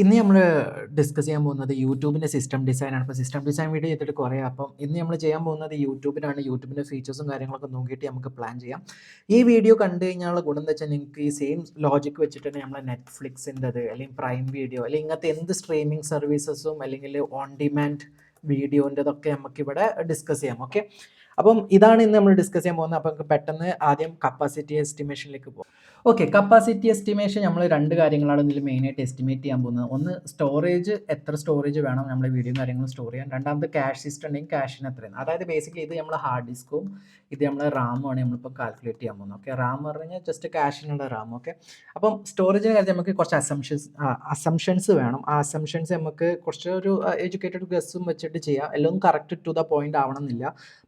ഇന്ന് നമ്മൾ ഡിസ്കസ് ചെയ്യാൻ പോകുന്നത് യൂട്യൂബിന്റെ സിസ്റ്റം ഡിസൈനാണ്. അപ്പോൾ സിസ്റ്റം ഡിസൈൻ വീഡിയോ ചെയ്തിട്ട് കുറേ അപ്പം ഇന്ന് നമ്മൾ ചെയ്യാൻ പോകുന്നത് യൂട്യൂബിനാണ്. യൂട്യൂബിന്റെ ഫീച്ചേഴ്സും കാര്യങ്ങളൊക്കെ നോക്കിയിട്ട് നമുക്ക് പ്ലാൻ ചെയ്യാം. ഈ വീഡിയോ കണ്ടു കഴിഞ്ഞാൽ ഗുണം വെച്ചാൽ നിങ്ങൾക്ക് ഈ സെയിം ലോജിക് വെച്ചിട്ട് തന്നെ നമ്മളെ നെറ്റ്ഫ്ലിക്സിന്റെത് അല്ലെങ്കിൽ പ്രൈം വീഡിയോ അല്ലെങ്കിൽ ഇങ്ങനത്തെ എന്ത് സ്ട്രീമിംഗ് സർവീസസും അല്ലെങ്കിൽ ഓൺ ഡിമാൻഡ് വീഡിയോന്റെതൊക്കെ നമുക്കിവിടെ ഡിസ്കസ് ചെയ്യാം. ഓക്കെ. അപ്പം ഇതാണ് ഇന്ന് നമ്മൾ ഡിസ്കസ് ചെയ്യാൻ പോകുന്നത്. അപ്പം പെട്ടെന്ന് ആദ്യം കപ്പാസിറ്റി എസ്റ്റിമേഷനിലേക്ക് പോകും ഓക്കെ. കപ്പാസിറ്റി എസ്റ്റിമേഷൻ നമ്മൾ രണ്ട് കാര്യങ്ങളാണ് ഇതിൽ മെയിനായിട്ട് എസ്റ്റിമേറ്റ് ചെയ്യാൻ പോകുന്നത്. ഒന്ന് സ്റ്റോറേജ് എത്ര സ്റ്റോറേജ് വേണം നമ്മുടെ വീഡിയോ കാര്യങ്ങളും സ്റ്റോർ ചെയ്യാൻ. രണ്ടാമത് ക്യാഷ് സിസ്റ്റം ഉണ്ടെങ്കിൽ ക്യാഷിന് എത്രയാണ്. അതായത് ബേസിക്കലി ഇത് നമ്മൾ ഹാർഡ് ഡിസ്കും ഇത് നമ്മളെ ആണ് നമ്മളിപ്പോൾ കാൽക്കുലേറ്റ് ചെയ്യാൻ പോകുന്നത്. ഓക്കെ. റാം പറഞ്ഞു കഴിഞ്ഞാൽ ജസ്റ്റ് ക്യാഷിനുള്ള റാം. ഓക്കെ. അപ്പം സ്റ്റോറേജിന്റെ കാര്യത്തിൽ നമുക്ക് കുറച്ച് അസംഷൻസ് അസംഷൻസ് വേണം. ആ അസംഷൻസ് നമുക്ക് കുറച്ച് ഒരു എഡ്യൂക്കേറ്റഡ് ഗസ്സും വെച്ചിട്ട് ചെയ്യാം. എല്ലാം കറക്റ്റ് ടു ദ പോയിന്റ് ആവണമെന്നില്ല.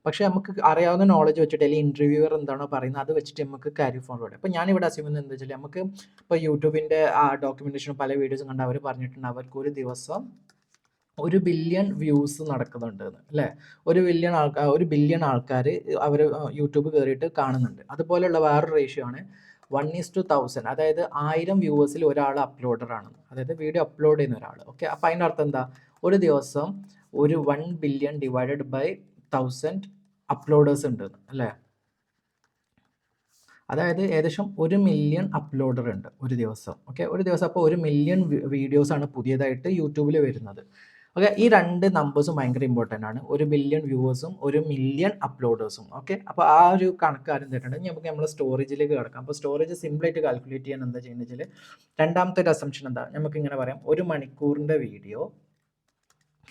പക്ഷേ നമുക്ക് അറിയാവുന്ന നോളജ് വെച്ചിട്ട് അല്ലെങ്കിൽ ഇന്റർവ്യൂവർ എന്താണോ പറയുന്നത് അത് വെച്ചിട്ട് നമുക്ക് ക്യാരി ഫോർവേഡ് അപ്പോൾ ഞാനിവിടെ അസ്യൂമെന്ന് എന്താ വെച്ചാൽ നമുക്ക് ഇപ്പോൾ യൂട്യൂബിന്റെ ആ ഡോക്യുമെന്റേഷനും പല വീഡിയോസും കണ്ട് അവർ പറഞ്ഞിട്ടുണ്ട് അവർക്ക് ഒരു ദിവസം 1 ബില്യൺ വ്യൂസ് നടക്കുന്നുണ്ട് അല്ലേ? ഒരു ബില്യൺ ആൾക്കാർ ഒരു ബില്യൺ ആൾക്കാർ അവർ യൂട്യൂബ് കയറിയിട്ട് കാണുന്നുണ്ട്. അതുപോലെയുള്ള വേറൊരു റേഷ്യോ ആണ് 1:1000 അതായത് ആയിരം വ്യൂവേഴ്സിൽ ഒരാൾ അപ്ലോഡറാണ്. അതായത് വീഡിയോ അപ്ലോഡ് ചെയ്യുന്ന ഒരാൾ. ഓക്കെ. അപ്പോൾ അതിന്റെ അർത്ഥം എന്താ? ഒരു ദിവസം ഒരു one billion divided by thousand uploaders ഉണ്ട് അല്ലേ? അതായത് ഏകദേശം ഒരു മില്യൺ അപ്ലോഡർ ഉണ്ട് ഒരു ദിവസം. ഓക്കെ. ഒരു ദിവസം അപ്പോൾ ഒരു മില്യൺ വീഡിയോസാണ് പുതിയതായിട്ട് യൂട്യൂബിൽ വരുന്നത്. ഓക്കെ. ഈ രണ്ട് നമ്പേഴ്സും ഭയങ്കര ഇമ്പോർട്ടന്റ് ആണ്. ഒരു മില്യൺ വ്യൂവേഴ്സും ഒരു മില്യൺ അപ്ലോഡേഴ്സും. ഓക്കെ. അപ്പോൾ ആ ഒരു കണക്ക് ആരും തരുന്നുണ്ട്. ഇനി നമുക്ക് നമ്മൾ സ്റ്റോറേജിലേക്ക് കിടക്കാം. അപ്പോൾ സ്റ്റോറേജ് സിമ്പിളായിട്ട് കാൽക്കുലേറ്റ് ചെയ്യാൻ എന്താ ചെയ്യുന്നത് വെച്ചാൽ രണ്ടാമത്തെ ഒരു അസംഷൻ എന്താ? നമുക്ക് ഇങ്ങനെ പറയാം. ഒരു മണിക്കൂറിന്റെ വീഡിയോ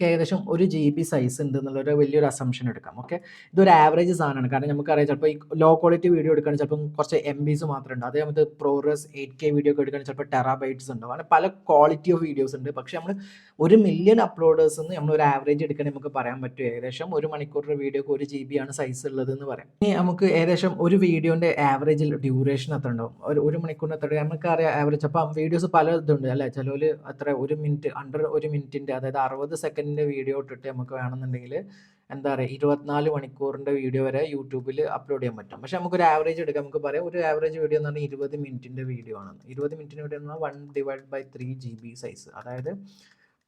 ഏകദേശം ഒരു ജി ബി സൈസ് ഉണ്ട് എന്നുള്ളൊരു വലിയൊരു അസംഷൻ എടുക്കാം. ഓക്കെ. ഇതൊരു ആവറേജ് സാധനമാണ്. കാരണം നമുക്കറിയാം ചിലപ്പോൾ ഈ ലോ ക്വാളിറ്റി വീഡിയോ എടുക്കുകയാണെങ്കിൽ ചിലപ്പം കുറച്ച് എം ബിസ് മാത്രമേ ഉണ്ട് അതേ നമുക്ക് പ്രോഗ്രസ് 8K വീഡിയോ ഒക്കെ എടുക്കുകയാണെങ്കിൽ ചിലപ്പോൾ ടെറാബൈറ്റ്സ് ഉണ്ട് അങ്ങനെ പല ക്വാളിറ്റി ഓഫ് വീഡിയോസ് ഉണ്ട്. പക്ഷേ നമ്മൾ ഒരു മില്യൺ അപ്ലോഡേഴ്സിന്ന് നമ്മൾ ഒരു ആവറേജ് എടുക്കുകയാണെങ്കിൽ നമുക്ക് പറയാൻ പറ്റും ഏകദേശം ഒരു മണിക്കൂറിന്റെ വീഡിയോക്ക് ഒരു ജി ബി ആണ് സൈസ് ഉള്ളത് എന്ന് പറയാം. ഇനി നമുക്ക് ഏകദേശം ഒരു വീഡിയോന്റെ ആവറേജിൽ ഡ്യൂറേഷൻ എത്ര ഉണ്ടാവും? ഒരു ഒരു മണിക്കൂറിന് എത്ര നമുക്കറിയാം ആവറേജ് അപ്പം വീഡിയോസ് പല ഇതുണ്ട് അല്ലേ? ചിലവർ അത്ര ഒരു മിനിറ്റ് അണ്ടർ ഒരു മിനിറ്റിന്റെ അതായത് 60 സെക്കൻഡിന്റെ വീഡിയോ ഇട്ടിട്ട് നമുക്ക് വേണമെന്നുണ്ടെങ്കിൽ എന്താ പറയുക 24 മണിക്കൂറിന്റെ വീഡിയോ വരെ യൂട്യൂബിൽ അപ്ലോഡ് ചെയ്യാൻ പറ്റും. പക്ഷേ നമുക്കൊരു ആവറേജ് എടുക്കാം. നമുക്ക് പറയാം ഒരു ആവറേജ് വീഡിയോ എന്ന് പറഞ്ഞാൽ 20 മിനിറ്റിന്റെ വീഡിയോ ആണ് ഇരുപത് മിനിറ്റിന്റെ വീഡിയോ എന്ന് പറഞ്ഞാൽ one divide by three G B size. അതായത്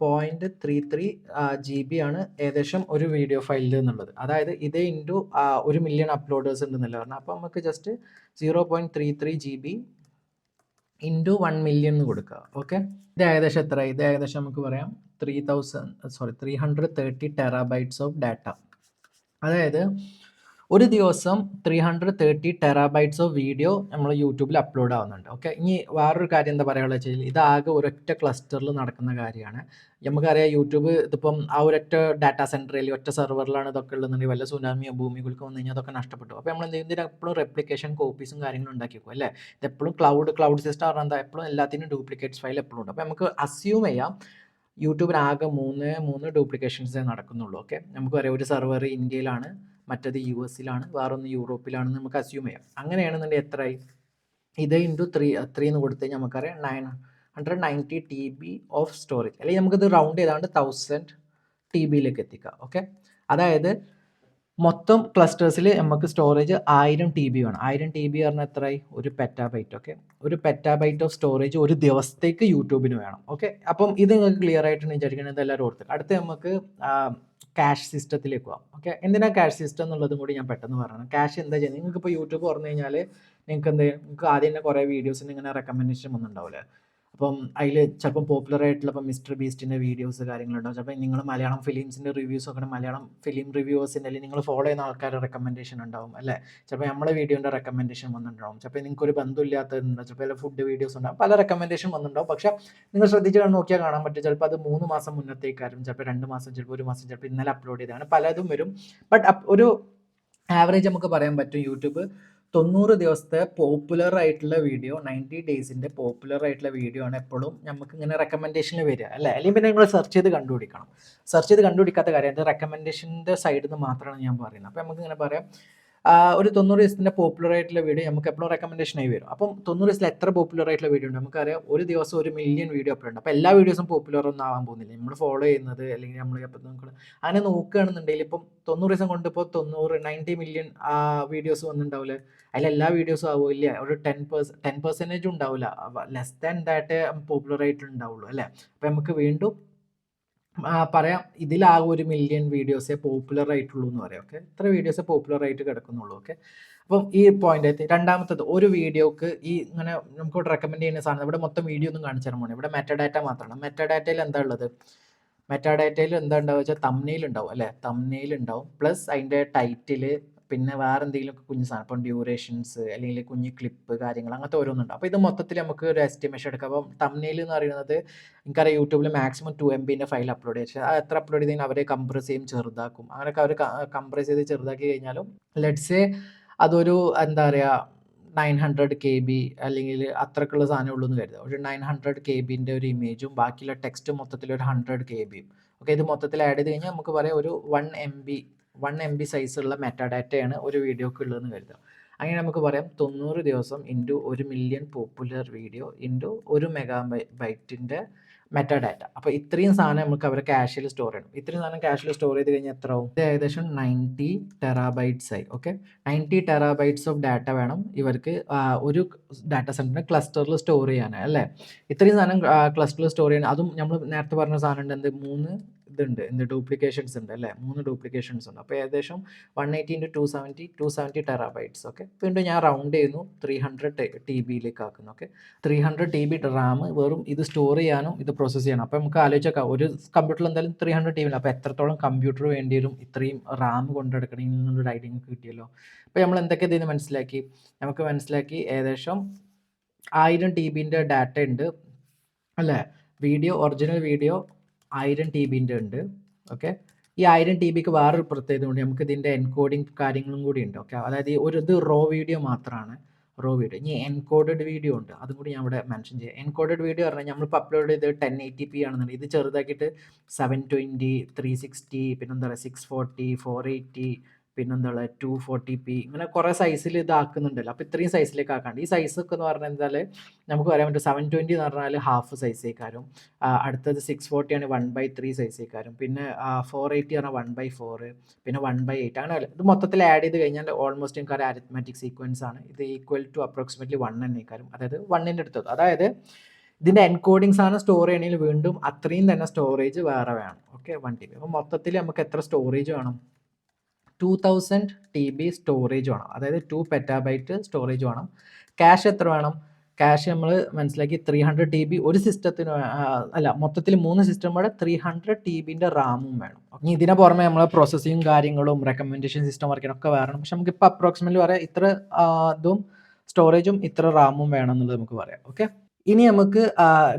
point three three G B ആണ് ഏകദേശം ഒരു വീഡിയോ ഫയലിൽ എന്നുള്ളത്. അതായത് ഇത് ഇന്റു ഒരു മില്യൺ അപ്ലോഡേഴ്സ് ഉണ്ടെന്നല്ലേ പറഞ്ഞാൽ അപ്പോൾ നമുക്ക് just 0.33 GB into one million എന്ന് കൊടുക്കുക. ഓക്കെ. ഇത് ഏകദേശം എത്ര? ഇത് ഏകദേശം നമുക്ക് പറയാം 3000 സോറി 330 ടെറാബൈറ്റ്സ് ഓഫ് ഡാറ്റ. അതായത് ഒരു ദിവസം 330 ടെറാബൈറ്റ്സ് ഓഫ് വീഡിയോ നമ്മൾ യൂട്യൂബിൽ അപ്ലോഡ് ആവുന്നുണ്ട്. ഓക്കെ. ഇനി വേറൊരു കാര്യം എന്താ പറയുക വെച്ചാൽ ഇതാകെ ഒരൊറ്റ ക്ലസ്റ്ററിൽ നടക്കുന്ന കാര്യമാണ്. നമുക്കറിയാം യൂട്യൂബ് ഇതിപ്പം ആ ഒരൊറ്റ ഡാറ്റാ സെന്ററിൽ ഒറ്റ സെർവറിലാണ് ഇതൊക്കെ ഉള്ളതെന്നുണ്ടെങ്കിൽ വല്ല സുനാമിയോ ഭൂമികുലുക്കം വന്നു കഴിഞ്ഞാൽ അതൊക്കെ നഷ്ടപ്പെട്ടു. അപ്പോൾ നമ്മൾ എന്ത് ചെയ്യും ഇതിന് എപ്പോഴും റെപ്ലിക്കേഷൻ കോപ്പീസും കാര്യങ്ങളും ഉണ്ടാക്കി വെക്കും അല്ലേ? ഇതെപ്പോഴും ക്ലൗഡ് ക്ലൗഡ് സിസ്റ്റം പറഞ്ഞാൽ എന്താ എപ്പോഴും എല്ലാത്തിനും ഡ്യൂപ്ലിക്കേറ്റ്സ് ഫയൽ എപ്പോഴും ഉണ്ട്. അപ്പോൾ നമുക്ക് അസ്യൂം ചെയ്യാം യൂട്യൂബിന് ആകെ 3 3 ഡ്യൂപ്ലിക്കേഷൻസേ നടക്കുന്നുള്ളൂ. ഓക്കെ. നമുക്കറിയാം ഒരു സെർവർ ഇന്ത്യയിലാണ് മറ്റേത് യുഎസിലാണ് വേറൊന്ന് യൂറോപ്പിലാണെന്ന് നമുക്ക് അസ്യൂം ചെയ്യാം. അങ്ങനെയാണെന്നുണ്ടെങ്കിൽ എത്രയായി? ഇത് ഇന്റു 3 3 എന്ന് കൊടുത്ത് നമുക്കറിയാം 990 ടിബി ഓഫ് സ്റ്റോറേജ് അല്ലെങ്കിൽ നമുക്കിത് റൗണ്ട് ചെയ്താണ്ട് തൗസൻഡ് ടി ബിയിലേക്ക് എത്തിക്കാം. ഓക്കെ. അതായത് മൊത്തം ക്ലസ്റ്റേഴ്സിൽ നമുക്ക് സ്റ്റോറേജ് ആയിരം ടി ബി വേണം. ആയിരം ടി ബി പറഞ്ഞാൽ എത്രയായി? ഒരു പെറ്റാബൈറ്റ്. ഓക്കെ. ഒരു പെറ്റാബൈറ്റ് ഓഫ് സ്റ്റോറേജ് ഒരു ദിവസത്തേക്ക് യൂട്യൂബിന് വേണം. ഓക്കെ. അപ്പം ഇത് നിങ്ങൾക്ക് ക്ലിയർ ആയിട്ടുണ്ട് വിചാരിക്കുന്നത് എല്ലാവരും ഓർത്ത്. അടുത്ത് നമുക്ക് ക്യാഷ് സിസ്റ്റത്തിലേക്ക് പോകാം. ഓക്കെ. എന്തിനാണ് ക്യാഷ് സിസ്റ്റം എന്നുള്ളതും കൂടി ഞാൻ പെട്ടെന്ന് പറയണം. ക്യാഷ് എന്താ ചെയ്യുന്നത്? നിങ്ങൾക്ക് ഇപ്പോൾ യൂട്യൂബ് തുറന്നു കഴിഞ്ഞാൽ നിങ്ങൾക്ക് എന്ത് നിങ്ങൾക്ക് ആദ്യം തന്നെ കുറേ വീഡിയോസിന് ഇങ്ങനെ റെക്കമെൻഡേഷൻ വന്നിട്ടുണ്ടാവില്ലേ? അപ്പം അതിൽ ചിലപ്പം പോപ്പുലർ ആയിട്ടുള്ള ഇപ്പം മിസ്റ്റർ ബീസ്റ്റിന്റെ വീഡിയോസ് കാര്യങ്ങളുണ്ടാവും. ചിലപ്പോൾ നിങ്ങൾ മലയാളം ഫിലിംസിന്റെ റിവ്യൂസ് ഒക്കെ മലയാളം ഫിലിം റിവ്യൂസിന്റെ അല്ലെങ്കിൽ നിങ്ങൾ ഫോളോ ചെയ്യുന്ന ആൾക്കാരുടെ റെക്കമെൻഡേഷൻ ഉണ്ടാവും അല്ലേ? ചിലപ്പോൾ നമ്മളെ വീഡിയോന്റെ റെക്കമെൻഡേഷൻ വന്നിട്ടുണ്ടാവും. ചിലപ്പോൾ നിങ്ങൾക്ക് ഒരു ബന്ധമില്ലാത്തതുണ്ടാവും. ചിലപ്പോൾ ഫുഡ് വീഡിയോസ് ഉണ്ടാവും. പല റെക്കമെൻഡേഷൻ വന്നിട്ടുണ്ടാവും. പക്ഷേ നിങ്ങൾ ശ്രദ്ധിച്ച് നോക്കിയാൽ കാണാൻ പറ്റും ചിലപ്പോൾ അത് മൂന്ന് മാസം മുന്നത്തേക്കാരും ചിലപ്പോൾ രണ്ട് മാസം ചിലപ്പോൾ ഒരു മാസം ചിലപ്പോൾ ഇന്നലെ അപ്ലോഡ് ചെയ്തതാണ് പലതും വരും. ബട്ട് ഒരു ആവറേജ് നമുക്ക് പറയാൻ പറ്റും യൂട്യൂബ് 90 ദിവസത്തെ പോപ്പുലർ ആയിട്ടുള്ള വീഡിയോ 90 ഡേയ്സിന്റെ പോപ്പുലർ ആയിട്ടുള്ള വീഡിയോ ആണ് എപ്പോഴും നമുക്ക് ഇങ്ങനെ റെക്കമെൻഡേഷനിൽ വരിക അല്ലേ? അല്ലെങ്കിൽ പിന്നെ നിങ്ങൾ സെർച്ച് ചെയ്ത് കണ്ടുപിടിക്കണം. സെർച്ച് ചെയ്ത് കണ്ടുപിടിക്കാത്ത കാര്യം അത് റെക്കമെൻഡേഷന്റെ സൈഡിൽ നിന്ന് മാത്രമാണ് ഞാൻ പറയുന്നത്. അപ്പോൾ നമുക്ക് ഇങ്ങനെ പറയാം ഒരു തൊണ്ണൂറ് ദിവസത്തിന്റെ പോപ്പുലർ ആയിട്ടുള്ള വീഡിയോ നമുക്ക് എപ്പോഴും റെക്കമെൻഡേഷൻ ആയി വരും. അപ്പം തൊണ്ണൂറ് ദിവസത്തിൽ എത്ര പോപ്പുലർ ആയിട്ടുള്ള വീഡിയോ ഉണ്ട്? നമുക്കറിയാം ഒരു ദിവസം ഒരു മില്യൺ വീഡിയോ അപ്ലോഡ് ഉണ്ട്. അപ്പോൾ എല്ലാ വീഡിയോസും പോപ്പുലർ ഒന്നും ആവാൻ പോകുന്നില്ല. നമ്മൾ ഫോളോ ചെയ്യുന്നത് അല്ലെങ്കിൽ നമ്മൾ അപ്പം നമുക്ക് അങ്ങനെ നോക്കുകയാണെന്നുണ്ടെങ്കിൽ ഇപ്പം തൊണ്ണൂറ് ദിവസം കൊണ്ട് ഇപ്പോൾ തൊണ്ണൂറ് നയന്റി മില്യൺ വീഡിയോസ് വന്നിട്ടുണ്ടാവില്ല അതിൽ എല്ലാ വീഡിയോസും ആവില്ല ഒരു ടെൻ പേഴ്സ് ടെൻ പെർസെന്റേജ് ഉണ്ടാവില്ല ലെസ് ദാൻ ദാറ്റ് പോപ്പുലർ ആയിട്ടുണ്ടാവുള്ളൂ അല്ലേ? അപ്പം നമുക്ക് വീണ്ടും പറയാം. ഇതിലാകെ ഒരു മില്യൺ വീഡിയോസേ പോപ്പുലർ ആയിട്ടുള്ളൂ എന്ന് പറയാം ഓക്കെ ഇത്ര വീഡിയോസേ പോപ്പുലർ ആയിട്ട് കിടക്കുന്നുള്ളൂ ഓക്കെ അപ്പം ഈ പോയിന്റ് എത്തി രണ്ടാമത്തത് ഒരു വീഡിയോക്ക് ഈ ഇങ്ങനെ നമുക്ക് റെക്കമെൻഡ് ചെയ്യുന്ന സാധനം ഇവിടെ മൊത്തം വീഡിയോ ഒന്നും കാണിച്ചു തരാൻ പോകണം ഇവിടെ മെറ്റഡാറ്റ മാത്രമാണ്. മെറ്റഡാറ്റയിൽ എന്താ ഉള്ളത്? മെറ്റാഡാറ്റയിൽ എന്താ ഉണ്ടാവുക വെച്ചാൽ തമ്നെയിൽ ഉണ്ടാവും അല്ലേ? തമ്നെയിൽ ഉണ്ടാവും. പ്ലസ് അതിന്റെ ടൈറ്റിൽ പിന്നെ വേറെ എന്തെങ്കിലും കുഞ്ഞു സാധനം ഇപ്പം ഡ്യൂറേഷൻസ് അല്ലെങ്കിൽ കുഞ്ഞു ക്ലിപ്പ് കാര്യങ്ങൾ അങ്ങനത്തെ ഓരോന്നുണ്ട്. അപ്പോൾ ഇത് മൊത്തത്തിൽ നമുക്ക് ഒരു എസ്റ്റിമേഷൻ എടുക്കാം. അപ്പം തമ്മിൽ എന്ന് പറയുന്നത് എനിക്കറിയാം യൂട്യൂബിൽ മാക്സിമം ടു എം ബിന്റെ ഫയൽ അപ്ലോഡ് ചെയ്ത് അത് എത്ര അപ്ലോഡ് ചെയ്താൽ അവരെ കംപ്രസ് ചെയ്യും ചെറുതാക്കും. അങ്ങനെയൊക്കെ അവർ കംപ്രസ് ചെയ്ത് ചെറുതാക്കി കഴിഞ്ഞാലും ലെറ്റ്സേ അതൊരു എന്താ പറയുക നയൻ ഹൺഡ്രഡ് കെ ബി അല്ലെങ്കിൽ അത്രക്കുള്ള സാധനം ഉള്ളൂ എന്ന് കരുതുക. ഒരു നയൻ ഹൺഡ്രഡ് കെ ബിന്റെ ഒരു ഇമേജും ബാക്കിയുള്ള ടെക്സ്റ്റ് മൊത്തത്തിൽ ഒരു ഹൺഡ്രഡ് കെ ബിയും ഓക്കെ ഇത് മൊത്തത്തിൽ ആഡ് ചെയ്ത് കഴിഞ്ഞാൽ നമുക്ക് പറയാം ഒരു one M B one M B സൈസുള്ള മെറ്റാഡാറ്റയാണ് ഒരു വീഡിയോക്ക് ഉള്ളതെന്ന് കരുതുക. അങ്ങനെ നമുക്ക് പറയാം തൊണ്ണൂറ് ദിവസം ഇന്റു ഒരു മില്യൺ പോപ്പുലർ വീഡിയോ ഇന്റു ഒരു മെഗാ ബൈറ്റിന്റെ മെറ്റാഡാറ്റ അപ്പോൾ ഇത്രയും സാധനം നമുക്ക് അവരെ ക്യാഷിൽ സ്റ്റോർ ചെയ്യണം. ഇത്രയും സാധനം ക്യാഷിൽ സ്റ്റോർ ചെയ്ത് കഴിഞ്ഞാൽ എത്ര ആവും? ഏകദേശം നയന്റി ടെറാബൈറ്റ്സ് ആയി okay ninety terabytes of data വേണം ഇവർക്ക് ഒരു ഡാറ്റ സെന്ററിന് ക്ലസ്റ്ററിൽ സ്റ്റോർ ചെയ്യാൻ അല്ലേ? ഇത്രയും സാധനം ക്ലസ്റ്ററിൽ സ്റ്റോർ ചെയ്യണം. അതും നമ്മൾ നേരത്തെ പറഞ്ഞ സാധനം ഉണ്ട് എന്ത്? മൂന്ന് ഇതുണ്ട് എന്ത് ഡ്യൂപ്ലിക്കേഷൻസ് ഉണ്ട് അല്ലേ? മൂന്ന് ഡ്യൂപ്ലിക്കേഷൻസ് ഉണ്ട്. അപ്പോൾ ഏകദേശം one eighty into two seventy two seventy terabytes okay വീണ്ടും ഞാൻ റൗണ്ട് ചെയ്യുന്നു ത്രീ ഹൺഡ്രഡ് ടി ബിയിലേക്ക് ആക്കുന്നു okay three hundred T B RAM വെറും ഇത് സ്റ്റോർ ചെയ്യാനും ഇത് പ്രോസസ്സ് ചെയ്യണം അപ്പോൾ നമുക്ക് ആലോചിച്ചേക്കാം ഒരു കമ്പ്യൂട്ടറിൽ എന്തായാലും ത്രീ ഹൺഡ്രഡ് ടി ബി അപ്പോൾ എത്രത്തോളം കമ്പ്യൂട്ടർ വേണ്ടി വരും ഇത്രയും റാം കൊണ്ടെടുക്കണമെങ്കിൽ ഒരു ഐഡിയ കിട്ടിയല്ലോ. അപ്പോൾ നമ്മൾ എന്തൊക്കെ ഇതിന് മനസ്സിലാക്കി? നമുക്ക് മനസ്സിലാക്കി ഏകദേശം ആയിരം ടി ബിന്റെ ഡാറ്റ ഉണ്ട് അല്ലേ? വീഡിയോ ഒറിജിനൽ വീഡിയോ ആയിരം ടി ബിന്റെ ഉണ്ട്. ഓക്കെ ഈ ആയിരം ടി ബിക്ക് വേറൊരു പ്രത്യേകത ഉണ്ട്. നമുക്ക് ഇതിന്റെ എൻകോഡിങ് കാര്യങ്ങളും കൂടി ഉണ്ട്. ഓക്കെ അതായത് ഒരു ഇത് റോ വീഡിയോ മാത്രമാണ് റോ വീഡിയോ ഇനി എൻകോഡഡ് വീഡിയോ ഉണ്ട്. അതും കൂടി ഞാൻ ഇവിടെ മെൻഷൻ ചെയ്യാം. എൻകോഡഡ് വീഡിയോ പറഞ്ഞാൽ നമ്മളിപ്പോൾ അപ്ലോഡ് ചെയ്ത് ടെൻ എയ്റ്റി പി ആണെന്നുണ്ടെങ്കിൽ ഇത് ചെറുതാക്കിയിട്ട് സെവൻ ട്വന്റി ത്രീ സിക്സ്റ്റി പിന്നെന്താ പറയുക സിക്സ് ഫോർട്ടി ഫോർ എയ്റ്റി പിന്നെന്താ പറയുക ടു ഫോർട്ടി പി ഇങ്ങനെ കുറേ സൈസിൽ ഇതാക്കുന്നുണ്ടല്ലോ. അപ്പൊ ഇത്രയും സൈസിലേക്ക് ആക്കാണ്ട്. ഈ സൈസ് ഒക്കെ എന്ന് പറഞ്ഞാൽ എന്താ നമുക്ക് പറയാൻ പറ്റും സെവൻ ട്വന്റി എന്ന് പറഞ്ഞാൽ ഹാഫ് സൈസേക്കാരും അടുത്തത് സിക്സ് ഫോർട്ടി ആണ് വൺ ബൈ ത്രീ സൈസേക്കാരും പിന്നെ ഫോർ എയ്റ്റി പറഞ്ഞാൽ വൺ ബൈ ഫോർ പിന്നെ വൺ ബൈ എയ്റ്റ് അങ്ങനെ ഇത് മൊത്തത്തിൽ ആഡ് ചെയ്ത് കഴിഞ്ഞാൽ ഓൾമോസ്റ്റ് എനിക്ക് ഒരു അരിത്മാറ്റിക് സീക്വൻസ് ആണ്. ഇത് ഈക്വൽ ടു അപ്രോക്സിമേറ്റ്ലി വൺ എന്നേക്കാരും അതായത് വണ്ണിന്റെ അടുത്തത്. അതായത് ഇതിന്റെ എൻകോഡിങ്സ് ആണ് സ്റ്റോർ ചെയ്യണമെങ്കിൽ വീണ്ടും അത്രയും തന്നെ സ്റ്റോറേജ് വേറെ വേണം. ഓക്കെ വൺ ടി മൊത്തത്തിൽ നമുക്ക് എത്ര സ്റ്റോറേജ് വേണം? Two thousand T B storage വേണം. അതായത് ടു പെറ്റാബൈറ്റ് സ്റ്റോറേജ് വേണം. ക്യാഷ് എത്ര വേണം? ക്യാഷ് നമ്മൾ മനസ്സിലാക്കി ത്രീ ഹൺഡ്രഡ് ടി ബി ഒരു സിസ്റ്റത്തിന് അല്ല മൊത്തത്തിൽ മൂന്ന് സിസ്റ്റം കൂടെ ത്രീ ഹൺഡ്രഡ് ടി ബിന്റെ റാമും വേണം. ഇനി ഇതിനെ പുറമെ നമ്മൾ പ്രോസസ്സിങ് കാര്യങ്ങളും റെക്കമെൻഡേഷൻ സിസ്റ്റം വർക്കിനും ഒക്കെ വേണം പക്ഷെ നമുക്ക് ഇപ്പോൾ അപ്രോക്സിമറ്റ്ലി പറയാം ഇത്ര ഇതും സ്റ്റോറേജും ഇത്ര റാമും വേണം എന്നുള്ളത് നമുക്ക് പറയാം. ഓക്കെ ഇനി നമുക്ക്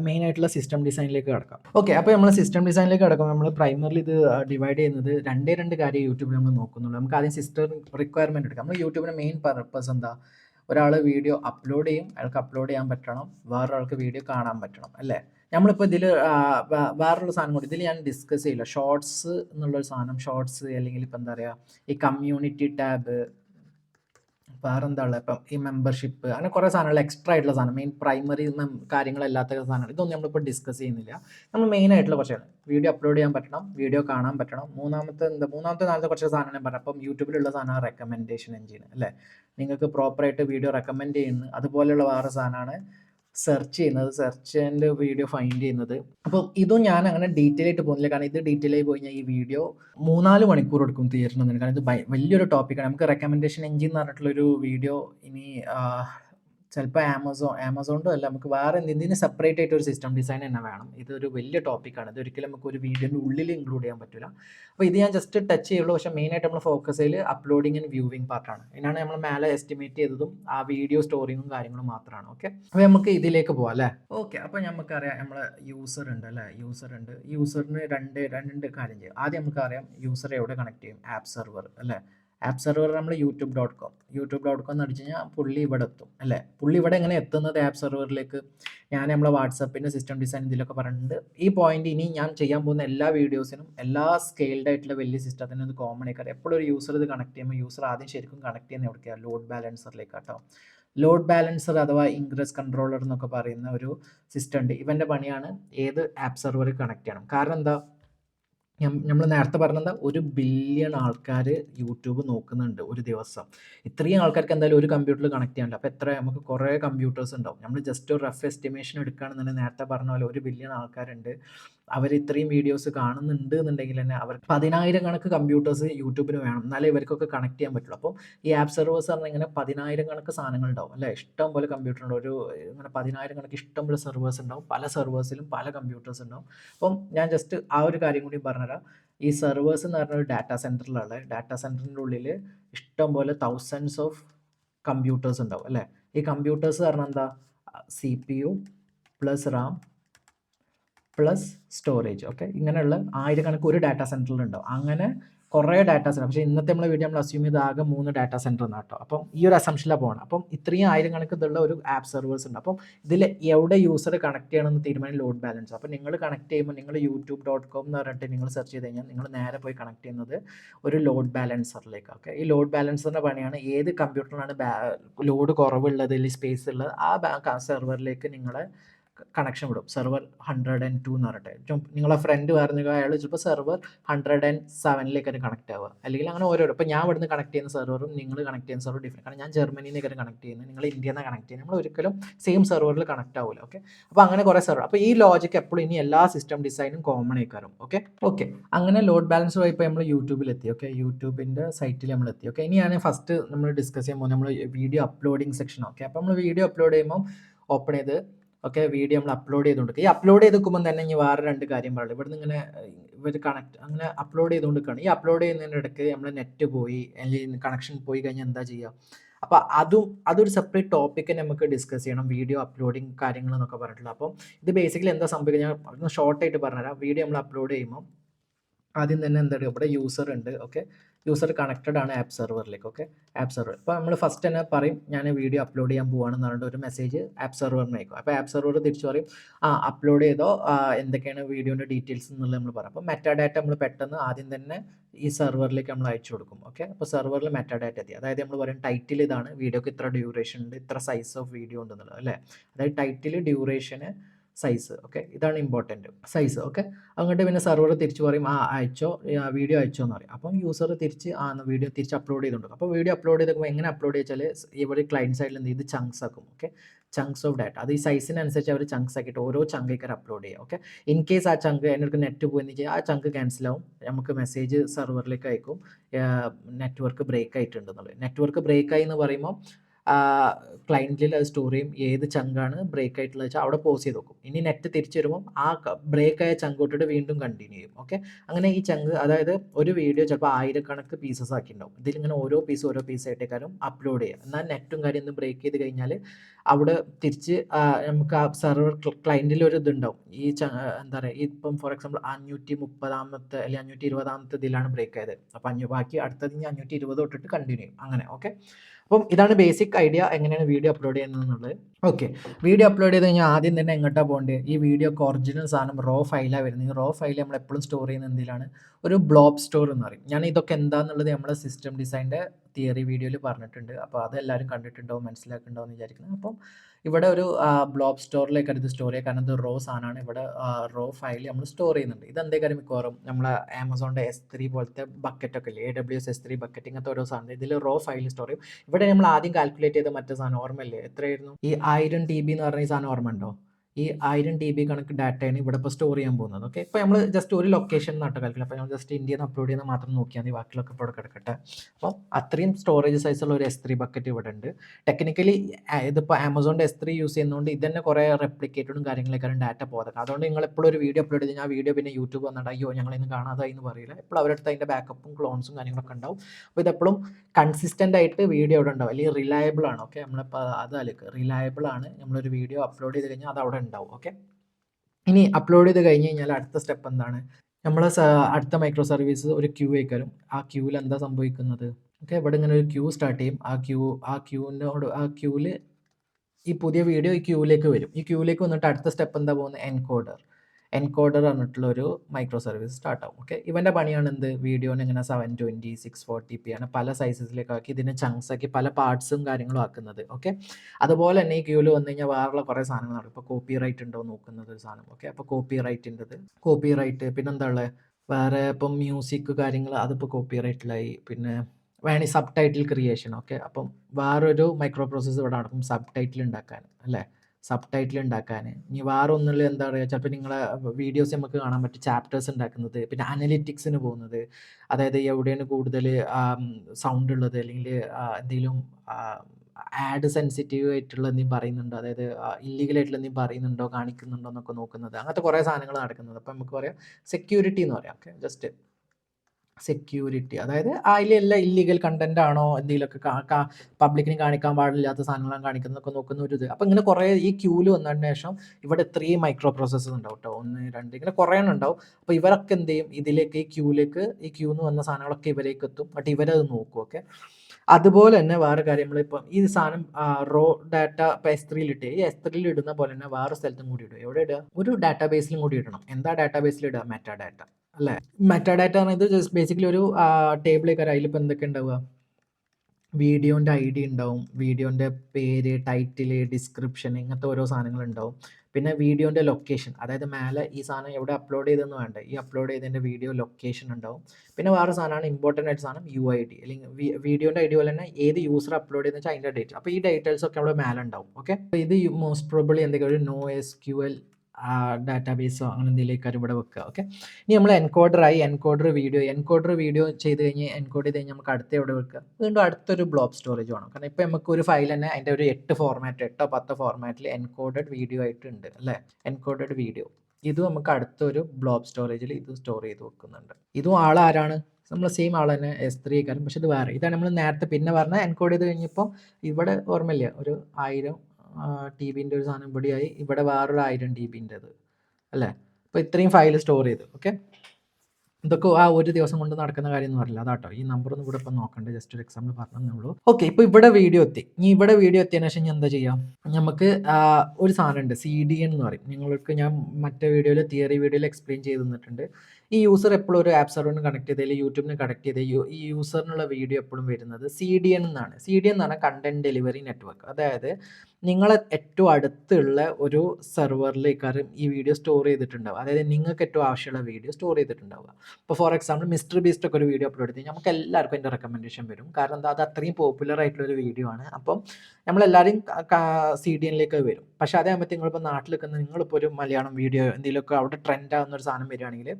മെയിൻ ആയിട്ടുള്ള സിസ്റ്റം ഡിസൈനിലേക്ക് കിടക്കാം. ഓക്കെ അപ്പോൾ നമ്മൾ സിസ്റ്റം ഡിസൈനിലേക്ക് കിടക്കുമ്പോൾ നമ്മൾ പ്രൈമറിൽ ഇത് ഡിവൈഡ് ചെയ്യുന്നത് രണ്ടേ രണ്ട് കാര്യം യൂട്യൂബിൽ നമ്മൾ നോക്കുന്നുള്ളൂ. നമുക്ക് ആദ്യം സിസ്റ്റം റിക്വയർമെന്റ് എടുക്കാം. നമ്മൾ യൂട്യൂബിന്റെ മെയിൻ പർപ്പസ് എന്താ? ഒരാൾ വീഡിയോ അപ്ലോഡ് ചെയ്യും അയാൾക്ക് അപ്ലോഡ് ചെയ്യാൻ പറ്റണം വേറൊരാൾക്ക് വീഡിയോ കാണാൻ പറ്റണം അല്ലേ? നമ്മളിപ്പോൾ ഇതിൽ വേറൊരു സാധനം കൂടി ഇതിൽ ഞാൻ ഡിസ്കസ് ചെയ്യില്ല. ഷോർട്സ് എന്നുള്ളൊരു സാധനം ഷോർട്സ് അല്ലെങ്കിൽ ഇപ്പം എന്താ പറയുക ഈ കമ്മ്യൂണിറ്റി ടാബ് വേറെ എന്താ ഇപ്പം ഈ മെമ്പർഷിപ്പ് അങ്ങനെ കുറേ സാധനങ്ങൾ എക്സ്ട്രാ ആയിട്ടുള്ള സാധനം മെയിൻ പ്രൈമറി കാര്യങ്ങളല്ലാത്ത സാധനങ്ങൾ ഇതൊന്നും നമ്മളിപ്പോൾ ഡിസ്കസ് ചെയ്യുന്നില്ല. നമ്മൾ മെയിൻ ആയിട്ടുള്ള കുറച്ച് വീഡിയോ അപ്ലോഡ് ചെയ്യാൻ പറ്റണം വീഡിയോ കാണാൻ പറ്റണം. മൂന്നാമത്തെ എന്താ മൂന്നാമത്തെ നാളത്തെ കുറച്ച് സാധനം ഞാൻ പറഞ്ഞു അപ്പം യൂട്യൂബിലുള്ള സാധനം റെക്കമെൻഡേഷൻ എഞ്ചിൻ അല്ലേ? നിങ്ങൾക്ക് പ്രോപ്പറായിട്ട് വീഡിയോ റെക്കമെൻഡ് ചെയ്യുന്നത് അതുപോലെയുള്ള വേറെ സാധനമാണ് സെർച്ച് ചെയ്യുന്നത് സെർച്ച് ചെയ്യേണ്ട വീഡിയോ ഫൈൻഡ് ചെയ്യുന്നത്. അപ്പോൾ ഇതും ഞാൻ അങ്ങനെ ഡീറ്റെയിൽ ആയിട്ട് പോകുന്നില്ല. കാരണം ഇത് ഡീറ്റെയിൽ ആയി കഴിഞ്ഞാൽ ഈ വീഡിയോ മൂന്നാൽ മണിക്കൂർ എടുക്കും തീർന്നു കാരണം ഇത് വലിയൊരു ടോപ്പിക്കാണ് നമുക്ക് റെക്കമെൻഡേഷൻ എഞ്ചിൻ എന്ന് പറഞ്ഞിട്ടുള്ളൊരു വീഡിയോ ഇനി ചിലപ്പോൾ ആമസോൺ ആമസോണിന്റെ അല്ല നമുക്ക് വേറെ എന്ത് സെപ്പറേറ്റ് ആയിട്ട് ഒരു സിസ്റ്റം ഡിസൈൻ തന്നെ വേണം. ഇതൊരു വലിയ ടോപ്പിക്കാണ് ഇത് ഒരിക്കലും നമുക്ക് ഒരു വീഡിയോന്റെ ഉള്ളിൽ ഇൻക്ലൂഡ് ചെയ്യാൻ പറ്റില്ല അപ്പോൾ ഇത് ഞാൻ ജസ്റ്റ് ടച്ച് ചെയ്യുള്ളൂ. പക്ഷേ മെയിനായിട്ട് നമ്മൾ ഫോക്കസ് ചെയ്യൽ അപ്ലോഡിങ് ആൻഡ് വ്യൂവിങ് പാർട്ടാണ് ഇതിനാണ് നമ്മൾ മേലെ എസ്റ്റിമേറ്റ് ചെയ്തതും ആ വീഡിയോ സ്റ്റോറിങ്ങും കാര്യങ്ങളും മാത്രമാണ്. ഓക്കെ അപ്പോൾ നമുക്ക് ഇതിലേക്ക് പോവാം അല്ലേ? ഓക്കെ അപ്പോൾ നമുക്കറിയാം നമ്മൾ യൂസർ ഉണ്ട് അല്ലേ? യൂസർ ഉണ്ട്. യൂസറിന് രണ്ട് രണ്ട് കാര്യം ചെയ്യും. ആദ്യം നമുക്കറിയാം യൂസർ എവിടെ കണക്ട് ചെയ്യും? ആപ്പ് സെർവർ അല്ലേ? ആപ്പ് സെർവർ നമ്മൾ YouTube dot com YouTube dot com എന്ന് അടിച്ച് കഴിഞ്ഞാൽ പുള്ളി ഇവിടെ എത്തും അല്ലേ? പുള്ളി ഇവിടെ എങ്ങനെ എത്തുന്നത് ആപ്പ് സെർവറിലേക്ക് ഞാൻ നമ്മളെ വാട്സപ്പിന്റെ സിസ്റ്റം ഡിസൈൻ ഇതിലൊക്കെ പറഞ്ഞിട്ടുണ്ട്. ഈ പോയിന്റ് ഇനി ഞാൻ ചെയ്യാൻ പോകുന്ന എല്ലാ വീഡിയോസിനും എല്ലാ സ്കെയിൽഡ് ആയിട്ടുള്ള വലിയ സിസ്റ്റത്തിനും ഇത് കോമൺ ആയിക്കാരം എപ്പോഴും ഒരു യൂസർ ഇത് കണക്ട് ചെയ്യുമ്പോൾ യൂസർ ആദ്യം ശരിക്കും കണക്ട് ചെയ്യുന്ന എവിടേക്കാണ് ലോഡ് ബാലൻസറിലേക്ക് കേട്ടോ ലോഡ് ബാലൻസർ അഥവാ ഇൻഗ്രസ് കൺട്രോളർ എന്നൊക്കെ പറയുന്ന ഒരു സിസ്റ്റം ഉണ്ട്. ഇവന്റെ പണിയാണ് ഏത് ആപ്പ് സെർവറിൽ കണക്ട് ചെയ്യണം. കാരണം എന്താ? നമ്മൾ നേരത്തെ പറഞ്ഞത് ഒരു ബില്യൺ ആൾക്കാർ യൂട്യൂബ് നോക്കുന്നുണ്ട് ഒരു ദിവസം. ഇത്രയും ആൾക്കാർക്ക് എന്തായാലും ഒരു കമ്പ്യൂട്ടറിൽ കണക്ട് ചെയ്യാനില്ല അപ്പോൾ എത്ര നമുക്ക് കുറേ കമ്പ്യൂട്ടേഴ്സ് ഉണ്ടാവും. നമ്മൾ ജസ്റ്റ് ഒരു റഫ് എസ്റ്റിമേഷൻ എടുക്കുകയാണെന്നുണ്ടെങ്കിൽ നേരത്തെ പറഞ്ഞ പോലെ ഒരു ബില്യൺ ആൾക്കാരുണ്ട്. അവർ ഇത്രയും വീഡിയോസ് കാണുന്നുണ്ട് എന്നുണ്ടെങ്കിൽ തന്നെ അവർ പതിനായിരം കണക്ക് കമ്പ്യൂട്ടേഴ്സ് യൂട്യൂബിന് വേണം. എന്നാലേ ഇവർക്കൊക്കെ കണക്ട് ചെയ്യാൻ പറ്റുള്ളൂ. അപ്പം ഈ ആപ്പ് സെർവേഴ്സ് പറഞ്ഞാൽ ഇങ്ങനെ പതിനായിരം കണക്ക് സാധനങ്ങൾ ഉണ്ടാവും അല്ലേ? ഇഷ്ടം പോലെ കമ്പ്യൂട്ടർ ഉണ്ട്. ഒരു ഇങ്ങനെ പതിനായിരം കണക്ക് ഇഷ്ടം പോലെ സെർവേഴ്സ് ഉണ്ടാവും. പല സെർവേഴ്സിലും പല കമ്പ്യൂട്ടേഴ്സ് ഉണ്ടാവും. അപ്പം ഞാൻ ജസ്റ്റ് ആ ഒരു കാര്യം കൂടി പറഞ്ഞുതരാം. ഈ സെർവേഴ്സ് എന്ന് പറഞ്ഞ ഒരു ഡാറ്റാ സെന്ററിലുള്ള ഡാറ്റാ സെന്ററിന്റെ ഉള്ളിൽ ഇഷ്ടം പോലെ തൗസൻഡ്സ് ഓഫ് കമ്പ്യൂട്ടേഴ്സ് ഉണ്ടാവും അല്ലേ? ഈ കമ്പ്യൂട്ടേഴ്സ് പറഞ്ഞാൽ എന്താ? C P U plus RAM plus storage okay ഇങ്ങനെയുള്ള ആയിരക്കണക്ക് ഒരു ഡാറ്റാ സെന്ററിലുണ്ടാവും അങ്ങനെ കുറേ ഡാറ്റാ സെന്റർ പക്ഷേ ഇന്നത്തെ നമ്മൾ വീഡിയോ നമ്മൾ അസ്യൂം ചെയ്ത് ആകെ മൂന്ന് ഡാറ്റാ സെന്റർ എന്നാണ് കേട്ടോ അപ്പം ഈ ഒരു അസംഷനിലാണ് പോകണം അപ്പം ഇത്രയും ആയിരം കണക്ക് ഇതുള്ള ഒരു ആപ്പ് സെർവേഴ്സ് ഉണ്ട്. അപ്പം ഇതിൽ എവിടെ യൂസർ കണക്ട് ചെയ്യണമെന്ന് തീരുമാനം ലോഡ് ബാലൻസ് അപ്പം നിങ്ങൾ കണക്ട് ചെയ്യുമ്പോൾ നിങ്ങൾ യൂട്യൂബ് ഡോട്ട് കോം എന്ന് പറഞ്ഞിട്ട് നിങ്ങൾ സെർച്ച് ചെയ്ത് കഴിഞ്ഞാൽ നിങ്ങൾ നേരെ പോയി കണക്ട് ചെയ്യുന്നത് ഒരു ലോഡ് ബാലൻസറിലേക്ക് ഓക്കെ ഈ ലോഡ് ബാലൻസറിന്റെ പണിയാണ് ഏത് കമ്പ്യൂട്ടറിനാണ് ലോഡ് കുറവുള്ളത് അല്ലെങ്കിൽ സ്പേസ് ഉള്ളത് ആ സെർവറിലേക്ക് നിങ്ങളെ കണക്ഷൻ വിടും. സെർവർ ഹൺഡ്രഡ് ആൻഡ് ടു എന്ന് പറഞ്ഞിട്ട്. നിങ്ങളെ ഫ്രണ്ട് പറഞ്ഞു അയാൾ ചിലപ്പോൾ സെർവർ ഹൺഡ്രഡ് ആൻഡ് സെവനിലേക്കാണ് കണക്ട് ആവുക. അല്ലെങ്കിൽ അങ്ങനെ ഓരോരോ. ഇപ്പോൾ ഞാൻ ഇവിടുന്ന് കണക്ട് ചെയ്യുന്ന സെർവറും നിങ്ങൾ കണക്ട് ചെയ്യുന്ന സെർവർ ഡിഫറെന്റ് കാരണം ഞാൻ ജർമ്മനിയിൽ നിന്നൊക്കെ കണക്ട് ചെയ്യുന്നത്. നിങ്ങൾ ഇന്ത്യയിൽ നിന്ന് കണക്ട് ചെയ്യുന്നത്. നമ്മൾ ഒരിക്കലും സെയിം സെർവറിൽ കണക്ട് ആവില്ല ഓക്കെ അപ്പോൾ അങ്ങനെ കുറേ സെർവർ അപ്പോൾ ഈ ലോജിക്ക് എപ്പോഴും ഇനി എല്ലാ സിസ്റ്റം ഡിസൈനും കോമൺ ആയിക്കാരും. ഓക്കെ ഓക്കെ അങ്ങനെ ലോഡ് ബാലൻസ് വഴി ഇപ്പോൾ നമ്മൾ യൂട്യൂബിലെത്തി ഓക്കെ യൂട്യൂബിന്റെ സൈറ്റിൽ നമ്മൾ എത്തി. ഓക്കെ ഇനിയാണ് ഫസ്റ്റ് നമ്മൾ ഡിസ്കസ് ചെയ്യാൻ പോകുന്നത്. നമ്മൾ വീഡിയോ അപ്ലോഡിങ് സെക്ഷൻ ഓക്കെ അപ്പോൾ നമ്മൾ വീഡിയോ അപ്ലോഡ് ചെയ്യുമ്പോൾ ഓപ്പൺ ചെയ്ത് ഒക്കെ വീഡിയോ നമ്മൾ അപ്ലോഡ് ചെയ്തുകൊണ്ട് ഈ അപ്ലോഡ് ചെയ്ത് വെക്കുമ്പോൾ തന്നെ ഇനി വേറെ രണ്ട് കാര്യം പറയുള്ളൂ ഇവിടുന്ന് ഇങ്ങനെ ഇവർ കണക്ട് അങ്ങനെ അപ്ലോഡ് ചെയ്തുകൊണ്ടിരിക്കുകയാണ്. ഈ അപ്ലോഡ് ചെയ്യുന്നതിന്റെ ഇടയ്ക്ക് നമ്മൾ നെറ്റ് പോയി അല്ലെങ്കിൽ കണക്ഷൻ പോയി കഴിഞ്ഞാൽ എന്താ ചെയ്യുക? അപ്പോൾ അതും അതൊരു സെപ്പറേറ്റ് ടോപ്പിക്ക് നമുക്ക് ഡിസ്കസ് ചെയ്യണം. വീഡിയോ അപ്ലോഡിങ് കാര്യങ്ങൾ എന്നൊക്കെ പറഞ്ഞിട്ടുള്ളത്. അപ്പം ഇത് ബേസിക്കലി എന്താ സംഭവിക്കുക ഞാൻ ഷോർട്ടായിട്ട് പറഞ്ഞുതരാം. വീഡിയോ നമ്മൾ അപ്ലോഡ് ചെയ്യുമ്പോൾ ആദ്യം തന്നെ എന്താ ഇവിടെ യൂസർ ഉണ്ട്. ഓക്കെ യൂസർ കണക്റ്റഡ് ആണ് ആപ്പ് സെർവറിലേക്ക് ഓക്കെ ആപ്പ് സെർവർ അപ്പോൾ നമ്മൾ ഫസ്റ്റ് തന്നെ പറയും ഞാൻ വീഡിയോ അപ്ലോഡ് ചെയ്യാൻ പോവാണെന്ന് പറഞ്ഞിട്ട് ഒരു മെസ്സേജ് ആപ്പ് സെർവറിന് അയക്കും. അപ്പോൾ ആപ്പ് സെർവർ തിരിച്ചു പറയും ആ അപ്ലോഡ് ചെയ്തോ? എന്തൊക്കെയാണ് വീഡിയോന്റെ ഡീറ്റെയിൽസ് എന്നുള്ളത് നമ്മൾ പറയും. അപ്പോൾ മെറ്റാ ഡാറ്റ നമ്മൾ പെട്ടെന്ന് ആദ്യം തന്നെ ഈ സെർവറിലേക്ക് നമ്മൾ അയച്ചു കൊടുക്കും ഓക്കെ അപ്പോൾ സെർവറിൽ മെറ്റാ ഡാറ്റ എത്തി. അതായത് നമ്മൾ പറയും ടൈറ്റിൽ ഇതാണ് വീഡിയോക്ക് ഇത്ര ഡ്യൂറേഷൻ ഉണ്ട് ഇത്ര സൈസ് ഓഫ് വീഡിയോ ഉണ്ടെന്നുള്ളത് അല്ലേ? അതായത് ടൈറ്റിൽ ഡ്യൂറേഷന് സൈസ് ഓക്കെ ഇതാണ് ഇമ്പോർട്ടന്റ് സൈസ് ഓക്കെ അങ്ങോട്ട് പിന്നെ സെർവർ തിരിച്ച് പറയും ആ അയച്ചോ വീഡിയോ അയച്ചോ എന്ന് പറയും. അപ്പം യൂസർ തിരിച്ച് ആ വീഡിയോ തിരിച്ച് അപ്ലോഡ് ചെയ്തുകൊണ്ട് അപ്പോൾ വീഡിയോ അപ്ലോഡ് ചെയ്തപ്പോൾ എങ്ങനെ അപ്ലോഡ് ചെയ്താൽ ഇവർ ക്ലയന്റ് സൈഡിൽ എന്ത് ചെയ്ത് ചങ്ക്സ് ആക്കും ഓക്കെ ചങ്ക്സ് ഓഫ് ഡാറ്റ അത് ഈ സൈസിനനുസരിച്ച് അവർ ചങ്ക്സ് ആക്കിയിട്ട് ഓരോ ചങ്കേക്കർ അപ്ലോഡ് ചെയ്യുക ഓക്കെ ഇൻ കേസ് ആ ചങ്ക് എന്നൊക്കെ നെറ്റ് പോയി വെച്ചാൽ ആ ചങ്ക് ക്യാൻസൽ ആവും. നമുക്ക് മെസ്സേജ് സെർവറിലേക്ക് അയക്കും. നെറ്റ്വർക്ക് ബ്രേക്ക് ആയിട്ടുണ്ടെന്നുള്ളത്. നെറ്റ്വർക്ക് ബ്രേക്ക് ആയി എന്ന് പറയുമ്പോൾ ക്ലയന്റിൽ അത് സ്റ്റോർ ചെയ്യും ഏത് ചങ്കാണ് ബ്രേക്ക് ആയിട്ടുള്ളത് വെച്ചാൽ അവിടെ പോസ് ചെയ്ത് വെക്കും. ഇനി നെറ്റ് തിരിച്ചു വരുമ്പോൾ ആ ബ്രേക്ക് ആയ ചങ്ക് തൊട്ടിട്ട് വീണ്ടും കണ്ടിന്യൂ ചെയ്യും. ഓക്കെ അങ്ങനെ ഈ ചങ്ക് അതായത് ഒരു വീഡിയോ ചിലപ്പോൾ ആയിരക്കണക്ക് പീസസ് ആക്കിയിട്ടുണ്ടാവും. ഇതിലിങ്ങനെ ഓരോ പീസ് ഓരോ പീസ് ആയിട്ടേക്കാരും അപ്ലോഡ് ചെയ്യുക എന്നാൽ നെറ്റും കാര്യം ബ്രേക്ക് ചെയ്ത് കഴിഞ്ഞാൽ അവിടെ തിരിച്ച് നമുക്ക് ആ സെർവർ ക്ലയന്റിൽ ഒരു ഇതുണ്ടാവും. ഈ എന്താ പറയുക ഇപ്പം ഫോർ എക്സാമ്പിൾ അഞ്ഞൂറ്റി മുപ്പതാമത്തെ അല്ലെങ്കിൽ അഞ്ഞൂറ്റി ഇരുപതാമത്തെ ഇതിലാണ് ബ്രേക്ക് ആയത്. അപ്പോൾ അഞ്ഞൂ ബാക്കി അടുത്തത് ഇനി അഞ്ഞൂറ്റി ഇരുപത് തൊട്ടിട്ട് കണ്ടിന്യൂ അങ്ങനെ ഓക്കെ അപ്പം ഇതാണ് ബേസിക് ഐഡിയ എങ്ങനെയാണ് വീഡിയോ അപ്ലോഡ് ചെയ്യുന്നത് ഓക്കെ വീഡിയോ അപ്ലോഡ് ചെയ്ത് കഴിഞ്ഞാൽ ആദ്യം തന്നെ എങ്ങോട്ടാണ് പോകേണ്ടത്? ഈ വീഡിയോക്ക് ഒറിജിനൽ സാധനം റോ ഫയലാണ് വരുന്നത്. ഈ റോ ഫയൽ നമ്മൾ എപ്പോഴും സ്റ്റോർ ചെയ്യുന്ന എന്തിലാണ്? ഒരു ബ്ലോബ് സ്റ്റോർ എന്ന് പറയും. ഞാൻ ഇതൊക്കെ എന്താണെന്നുള്ളത് നമ്മുടെ സിസ്റ്റം ഡിസൈന്റെ തിയറി വീഡിയോയിൽ പറഞ്ഞിട്ടുണ്ട്. അപ്പോൾ അതെല്ലാവരും കണ്ടിട്ടുണ്ടോ മനസ്സിലാക്കുന്നുണ്ടാവും എന്ന് വിചാരിക്കുന്നത് അപ്പം ഇവിടെ ഒരു ബ്ലോബ് സ്റ്റോറിലേക്ക് അടുത്ത് സ്റ്റോർ ചെയ്യുക കാരണം ഇത് റോ സാധനമാണ്. ഇവിടെ റോ ഫയൽ നമ്മൾ സ്റ്റോർ ചെയ്യുന്നുണ്ട്. ഇത് എന്തേ കാര്യം മിക്കവാറും നമ്മളെ ആമസോണിന്റെ എസ് ത്രീ പോലത്തെ ബക്കറ്റൊക്കെ ഇല്ലേ? A W S S three bucket ഇങ്ങനത്തെ ഓരോ സാധനം. ഇതിൽ റോ ഫയൽ സ്റ്റോർ ചെയ്യും. ഇവിടെ നമ്മൾ ആദ്യം കാൽക്കുലേറ്റ് ചെയ്ത മറ്റേ സാധനം ഓർമ്മയില്ലേ? എത്രയായിരുന്നു? ഈ ആയിരം ടി ബി എന്ന് പറഞ്ഞ ഈ സാധനം ഓർമ്മ ഉണ്ടോ ഈ ആയിരം ടി ബി കണക്ക് ഡാറ്റയാണ് ഇവിടെ ഇപ്പോൾ സ്റ്റോർ ചെയ്യാൻ പോകുന്നത്. ഓക്കെ ഇപ്പോൾ നമ്മൾ ജസ്റ്റ് ഒരു ലൊക്കേഷൻ നട്ട് കളിക്കില്ല അപ്പോൾ നമ്മൾ ജസ്റ്റ് ഇന്ത്യയിൽ നിന്ന് അപ്ലോഡ് ചെയ്യുന്ന മാത്രം നോക്കിയാൽ മതി. ബാക്കിലൊക്കെ ഇപ്പോൾ കിടക്കട്ടെ. അപ്പോൾ അത്രയും സ്റ്റോറേജ് സൈസുള്ള ഒരു എസ് ത്രീ ബക്കറ്റ് ഇവിടെ ഉണ്ട്. ടെക്നിക്കലി ഇതിപ്പോൾ ആമസോണിന്റെ എസ് ത്രീ യൂസ് ചെയ്യുന്നതുകൊണ്ട് ഇതന്നെ കുറേ റെപ്ലിക്കേറ്റഡും കാര്യങ്ങളൊക്കെ ഡാറ്റ പോകാതെ അതുകൊണ്ട് നിങ്ങൾ എപ്പോഴും ഒരു വീഡിയോ അപ്ലോഡ് ചെയ്ത് ആ വീഡിയോ പിന്നെ യൂട്യൂബ് വന്നിട്ട് അയ്യോ ഞങ്ങളിന്ന് കാണാതായി എന്ന് പറയില്ല. എപ്പോഴും അവരുടെ അടുത്ത് അതിന്റെ ബാക്കപ്പും ക്ലോൺസും കാര്യങ്ങളൊക്കെ ഉണ്ടാവും. അപ്പോൾ ഇതെപ്പോഴും കൺസിസ്റ്റന്റ് ആയിട്ട് വീഡിയോ അവിടെ ഉണ്ടാവും. അല്ലെങ്കിൽ റിലയബിൾ ആണ്. ഓക്കെ നമ്മളിപ്പോൾ അത് അലക്ക് റിലയബിൾ ആണ്. നമ്മളൊരു വീഡിയോ അപ്ലോഡ് ചെയ്ത് കഴിഞ്ഞാൽ അത് അവിടെ ഉണ്ടാവും ഓക്കെ ഇനി അപ്ലോഡ് ചെയ്ത് കഴിഞ്ഞ് കഴിഞ്ഞാൽ അടുത്ത സ്റ്റെപ്പ് എന്താണ്? നമ്മൾ അടുത്ത മൈക്രോ സർവീസ് ഒരു ക്യൂ വയ്ക്കാനും ആ ക്യൂവിൽ എന്താ സംഭവിക്കുന്നത്? ഓക്കെ ഇവിടെ ഇങ്ങനെ ഒരു ക്യൂ സ്റ്റാർട്ട് ചെയ്യും. ആ ക്യൂ ആ ക്യൂവിനോട് ആ ക്യൂവിൽ ഈ പുതിയ വീഡിയോ ഈ ക്യൂവിലേക്ക് വരും. ഈ ക്യൂവിലേക്ക് വന്നിട്ട് അടുത്ത സ്റ്റെപ്പ് എന്താ പോകുന്നത്? എൻകോഡർ എൻകോഡർ പറഞ്ഞിട്ടുള്ള ഒരു മൈക്രോ സർവീസ് സ്റ്റാർട്ട് ആവും ഓക്കെ ഇവന്റെ പണിയാണ് എന്ത് വീഡിയോനെ ഇങ്ങനെ seven twenty six forty P ആണ് പല സൈസസിലേക്ക് ആക്കി ഇതിനെ ചങ്ക്സ് ആക്കി പല പാർട്സും കാര്യങ്ങളും ആക്കുന്നത്. ഓക്കെ അതുപോലെ തന്നെ ഈ ക്യൂവിൽ വന്നു കഴിഞ്ഞാൽ വേറെയുള്ള കുറേ സാധനങ്ങൾ നടക്കും. ഇപ്പോൾ കോപ്പി റൈറ്റ് ഉണ്ടോ നോക്കുന്നത് ഒരു സാധനം. ഓക്കെ അപ്പോൾ കോപ്പി റൈറ്റിന്റെത് കോപ്പി റൈറ്റ് പിന്നെന്താ ഉള്ളത് വേറെ ഇപ്പം മ്യൂസിക് കാര്യങ്ങൾ അതിപ്പോൾ കോപ്പി റൈറ്റിലായി പിന്നെ Veni sub title creation okay അപ്പം വേറൊരു മൈക്രോ പ്രോസസ്സ് ഇവിടെ നടക്കും സബ് ടൈറ്റിൽ ഉണ്ടാക്കാൻ. അല്ലേ? സബ് ടൈറ്റിൽ ഉണ്ടാക്കാൻ ഇനി വേറെ ഒന്നുള്ള എന്താ പറയുക ചിലപ്പോൾ നിങ്ങളെ വീഡിയോസ് നമുക്ക് കാണാൻ പറ്റും ചാപ്റ്റേഴ്സ് ഉണ്ടാക്കുന്നത് പിന്നെ അനലിറ്റിക്സിന് പോകുന്നത്. അതായത് എവിടെയാണ് കൂടുതൽ സൗണ്ട് ഉള്ളത് അല്ലെങ്കിൽ എന്തെങ്കിലും ആഡ് സെൻസിറ്റീവ് ആയിട്ടുള്ള എന്തെങ്കിലും പറയുന്നുണ്ടോ? അതായത് ഇല്ലീഗൽ ആയിട്ടുള്ള എന്തെങ്കിലും പറയുന്നുണ്ടോ? കാണിക്കുന്നുണ്ടോ? എന്നൊക്കെ നോക്കുന്നത്. അങ്ങനത്തെ കുറേ സാധനങ്ങൾ നടക്കുന്നത്. അപ്പം നമുക്ക് പറയാം സെക്യൂരിറ്റി എന്ന് പറയാം. ഓക്കെ ജസ്റ്റ് സെക്യൂരിറ്റി അതായത് അതിലെല്ലാം ഇല്ലീഗൽ കണ്ടന്റ് ആണോ എന്തെങ്കിലുമൊക്കെ പബ്ലിക്കിന് കാണിക്കാൻ പാടില്ലാത്ത സാധനങ്ങളാണ് കാണിക്കുന്നതൊക്കെ നോക്കുന്ന ഒരു ഇത്. അപ്പോൾ ഇങ്ങനെ കുറേ ഈ ക്യൂൽ വന്നതിന് ശേഷം ഇവിടെ ഇത്രയും മൈക്രോ പ്രോസസ്സസ് ഉണ്ടാവും കേട്ടോ ഒന്ന് രണ്ട് ഇങ്ങനെ കുറേ എണ്ണം ഉണ്ടാവും. അപ്പോൾ ഇവരൊക്കെ എന്ത് ചെയ്യും? ഇതിലേക്ക് ഈ ക്യൂലേക്ക് ഈ ക്യൂ എന്ന് വന്ന സാധനങ്ങളൊക്കെ ഇവരേക്ക് എത്തും. ബട്ട് ഇവരത് നോക്കും ഓക്കെ അതുപോലെ തന്നെ വേറെ കാര്യങ്ങൾ ഇപ്പം ഈ സാധനം റോ ഡാറ്റ ഇപ്പം എസ് ത്രീയിൽ ഇട്ട്. ഈ എസ് ത്രീയിൽ ഇടുന്ന പോലെ തന്നെ വേറെ സ്ഥലത്തും കൂടി ഇടും. എവിടെ ഇടുക? ഒരു ഡാറ്റാ ബേസിലും കൂടി ഇടണം. എന്താ ഡാറ്റാ ബേസിൽ ഇടുക? മെറ്റാ ഡാറ്റ അല്ലേ? മെറ്റാഡാറ്റ പറയുന്നത് ജസ്റ്റ് ബേസിക്കലി ഒരു ടേബിളേക്കാരം അതിലിപ്പോൾ എന്തൊക്കെ ഉണ്ടാവുക? വീഡിയോന്റെ ഐ ഡി ഉണ്ടാവും വീഡിയോന്റെ പേര് ടൈറ്റിൽ ഡിസ്ക്രിപ്ഷൻ ഇങ്ങനത്തെ ഓരോ സാധനങ്ങൾ ഉണ്ടാവും. പിന്നെ വീഡിയോന്റെ ലൊക്കേഷൻ അതായത് മേലെ ഈ സാധനം എവിടെ അപ്ലോഡ് ചെയ്തെന്ന് വേണ്ട? ഈ അപ്ലോഡ് ചെയ്തതിന്റെ വീഡിയോ ലൊക്കേഷൻ ഉണ്ടാവും. പിന്നെ വേറെ സാധനമാണ് ഇമ്പോർട്ടന്റ് ആയിട്ട് സാധനം യു ഐ ഡി അല്ലെങ്കിൽ വീഡിയോന്റെ ഐ ഡി പോലെ തന്നെ ഏത് യൂസർ അപ്ലോഡ് ചെയ്തെന്ന് വെച്ചാൽ അതിന്റെ ഡേറ്റ് അപ്പോൾ ഈ ഡീറ്റെയിൽസ് ഒക്കെ അവിടെ മേലെ ഉണ്ടാവും ഓക്കെ അപ്പോൾ ഇത് മോസ്റ്റ് പ്രോബിളി എന്തെങ്കിലും ഒരു നോ എസ് ക്യു എൽ ഡാറ്റാബേസോ അങ്ങനെ എന്തെങ്കിലുമൊക്കെ ഇവിടെ വെക്കുക ഓക്കെ ഇനി നമ്മൾ എൻകോഡറായി എൻകോഡർ വീഡിയോ എൻകോഡർ വീഡിയോ ചെയ്ത് കഴിഞ്ഞ് എൻകോഡ് ചെയ്ത് കഴിഞ്ഞാൽ നമുക്ക് അടുത്ത എവിടെ വെക്കുക? വീണ്ടും അടുത്തൊരു ബ്ലോബ് സ്റ്റോറേജ് വേണം. കാരണം ഇപ്പോൾ നമുക്ക് ഒരു ഫയൽ തന്നെ അതിന്റെ ഒരു എട്ട് ഫോർമാറ്റ് എട്ടോ പത്തോ ഫോർമാറ്റിൽ എൻകോഡഡ് വീഡിയോ ആയിട്ടുണ്ട് അല്ലേ? എൻകോഡഡ് വീഡിയോ ഇത് നമുക്ക് അടുത്തൊരു ബ്ലോബ് സ്റ്റോറേജിൽ ഇത് സ്റ്റോർ ചെയ്ത് വെക്കുന്നുണ്ട്. ഇതും ആളാരാണ് നമ്മൾ സെയിം ആൾ തന്നെ എസ് ത്രീ കാര്യം പക്ഷെ ഇത് വേറെ. ഇതാണ് നമ്മൾ നേരത്തെ പിന്നെ പറഞ്ഞ എൻകോഡ് ചെയ്ത് കഴിഞ്ഞപ്പോൾ ഇവിടെ ഓർമ്മയില്ല? ഒരു ആയിരം ടി ബിന്റെ ഒരു സാധനം ഇവിടെയായി. ഇവിടെ വേറൊരു ആയിരം ടി ബിന്റെത് അല്ലേ? അപ്പോൾ ഇത്രയും ഫയൽ സ്റ്റോർ ചെയ്ത് ഓക്കെ ഇതൊക്കെ ആ ഒരു ദിവസം കൊണ്ട് നടക്കുന്ന കാര്യം എന്ന് പറയില്ല അതാട്ടോ ഈ നമ്പർ ഒന്നും ഇവിടെ ഇപ്പം നോക്കണ്ട. ജസ്റ്റ് ഒരു എക്സാമ്പിൾ പറഞ്ഞുള്ളൂ ഓക്കെ ഇപ്പോൾ ഇവിടെ വീഡിയോ എത്തി. ഇനി ഇവിടെ വീഡിയോ എത്തിയതിനു ശേഷം ഞാൻ എന്താ ചെയ്യാം? നമുക്ക് ഒരു സാധനം ഉണ്ട്. സി ഡി എൻ എന്ന് പറയും. നിങ്ങൾക്ക് ഞാൻ മറ്റേ വീഡിയോയിൽ തിയറി വീഡിയോയിൽ എക്സ്പ്ലെയിൻ ചെയ്ത് തന്നിട്ടുണ്ട്. ഈ യൂസർ എപ്പോഴും ഒരു ആപ്പ് സെർവറിന് കണക്ട് ചെയ്ത് അല്ലെങ്കിൽ യൂട്യൂബിന് കണക്ട് ചെയ്ത് ഈ യൂസറിനുള്ള വീഡിയോ എപ്പോഴും വരുന്നത് സി ഡി എൻ എന്നാണ് സി ഡി എൻ എന്ന് പറഞ്ഞാൽ കണ്ടന്റ് ഡെലിവറി നെറ്റ്വർക്ക് അതായത് നിങ്ങൾ ഏറ്റവും അടുത്തുള്ള ഒരു സെർവറിലേക്കാരും ഈ വീഡിയോ സ്റ്റോർ ചെയ്തിട്ടുണ്ടാവുക. അതായത് നിങ്ങൾക്ക് ഏറ്റവും ആവശ്യമുള്ള വീഡിയോ സ്റ്റോർ ചെയ്തിട്ടുണ്ടാവുക. ഇപ്പോൾ ഫോർ എക്സാമ്പിൾ മിസ്റ്റർ ബീസ്റ്റ് ഒക്കെ ഒരു വീഡിയോ അപ്ലോഡ് ചെയ്ത് നമുക്ക് എല്ലാവർക്കും അതിന്റെ റെക്കമെൻഡേഷൻ വരും. കാരണം എന്താ അത് അത്രയും പോപ്പുലർ ആയിട്ടുള്ള ഒരു വീഡിയോ ആണ്. അപ്പം നമ്മളെല്ലാവരും സി ഡി എനിലേക്ക് വരും. പക്ഷേ അതേ ആകുമ്പോൾ നിങ്ങളിപ്പോൾ നാട്ടിൽ നിൽക്കുന്ന നിങ്ങളിപ്പോൾ ഒരു മലയാളം വീഡിയോ എന്തെങ്കിലുമൊക്കെ അവിടെ ട്രെൻഡ് ആകുന്ന ഒരു സാധനം വരികയാണെങ്കിൽ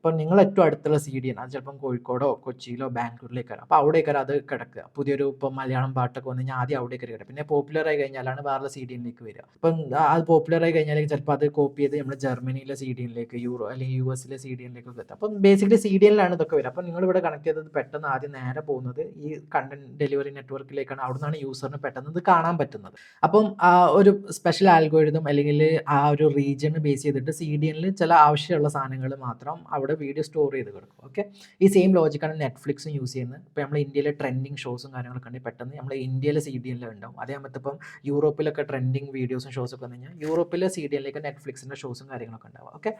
ഇപ്പം നിങ്ങൾ ഏറ്റവും അടുത്തുള്ള സി ഡി ആണ്. അത് ചിലപ്പം കോഴിക്കോടോ കൊച്ചിയിലോ ബാംഗ്ലൂരിലേക്കാണ് അപ്പോൾ അവിടേക്കാണ് അത് കിടക്കുക. പുതിയൊരു ഇപ്പം മലയാളം പാട്ടൊക്കെ വന്നു കഴിഞ്ഞാൽ ആദ്യം അവിടേക്ക് കിടക്കുക. പിന്നെ പോപ്പുലർ ആയി കഴിഞ്ഞാലാണ് വേറെ സി ഡി എന്നിലേക്ക് വരിക. അപ്പം അത് പോപ്പുലർ ആയി കഴിഞ്ഞാൽ ചിലപ്പോൾ അത് കോപ്പി ചെയ്ത് നമ്മൾ ജർമ്മനിയിലെ സി ഡി എന്നിലേക്ക് യൂറോ അല്ലെങ്കിൽ യു എസിലെ സി ഡി എന്നിലേക്കൊക്കെ എത്തുക അപ്പം ബേസിക്കലി സി ഡി എന്നിലാണ് ഇതൊക്കെ വരിക. അപ്പം നിങ്ങൾ ഇവിടെ കണക്ട് ചെയ്തത് പെട്ടെന്ന് ആദ്യം നേരെ പോകുന്നത് ഈ കണ്ടന്റ് ഡെലിവറി നെറ്റ്വർക്കിലേക്കാണ് അവിടെ നിന്നാണ് യൂസറിന് പെട്ടെന്ന് ഇത് കാണാൻ പറ്റുന്നത്. അപ്പം ഒരു സ്പെഷ്യൽ ആൽഗോരിതം അല്ലെങ്കിൽ ആ ഒരു റീജിയന് ബേസ് ചെയ്തിട്ട് സി ഡി എല്ലിൽ ചില ആവശ്യമുള്ള സാധനങ്ങൾ മാത്രം അവിടെ അവിടെ വീഡിയോ സ്റ്റോർ ചെയ്ത് കിടക്കും. ഓക്കെ ഈ സെയിം ലോജിക്കാണ് നെറ്റ്ഫ്ലിക്സും യൂസ് ചെയ്യുന്നത്. ഇപ്പോൾ നമ്മൾ ഇന്ത്യയിലെ ട്രെൻഡിങ് ഷോസും കാര്യങ്ങളൊക്കെ ഉണ്ടെങ്കിൽ പെട്ടെന്ന് നമ്മൾ ഇന്ത്യയിലെ സി ഡി എല്ലാം ഉണ്ടാവും. അതേ സമയത്ത് ഇപ്പം യൂറോപ്പിലൊക്കെ ട്രെൻഡിങ് വീഡിയോസും ഷോസും ഒക്കെ കഴിഞ്ഞാൽ യൂറോപ്പിലെ സി ഡി എല്ലിലേക്ക് നെറ്റ്ഫ്ലിക്സിന്റെ ഷോസും കാര്യങ്ങളൊക്കെ ഉണ്ടാവും. ഓക്കെ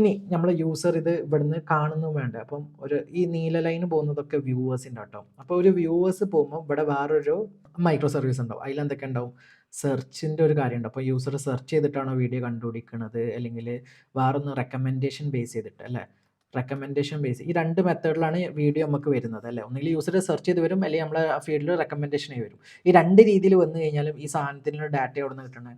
ഇനി നമ്മൾ യൂസർ ഇത് ഇവിടുന്ന് കാണുന്നു വേണ്ട? അപ്പം ഒരു ഈ നീല ലൈൻ പോകുന്നതൊക്കെ വ്യൂവേഴ്സിന്റെ കേട്ടോ അപ്പോൾ ഒരു വ്യൂവേഴ്സ് പോകുമ്പോൾ ഇവിടെ വേറൊരു മൈക്രോ സർവീസ് ഉണ്ടാവും അതിലെന്തൊക്കെ ഉണ്ടാവും? സെർച്ചിന്റെ ഒരു കാര്യമുണ്ട് അപ്പോൾ യൂസർ സെർച്ച് ചെയ്തിട്ടാണോ വീഡിയോ കണ്ടുപിടിക്കുന്നത് അല്ലെങ്കിൽ വേറൊന്ന് റെക്കമെൻഡേഷൻ ബേസ് ചെയ്തിട്ട് അല്ലേ? റെക്കമെൻഡേഷൻ ബേസ് ഈ രണ്ട് മെത്തേഡിലാണ് വീഡിയോ നമുക്ക് വരുന്നത് അല്ലേ? ഒന്നുകിൽ യൂസർ സെർച്ച് ചെയ്ത് വരും അല്ലെങ്കിൽ നമ്മളെ ഫീൽഡിൽ റെക്കമെൻഡേഷനായി വരും. ഈ രണ്ട് രീതിയിൽ വന്നു കഴിഞ്ഞാലും ഈ സാധനത്തിനുള്ള ഡാറ്റ എവിടെ നിന്ന് കിട്ടണേ?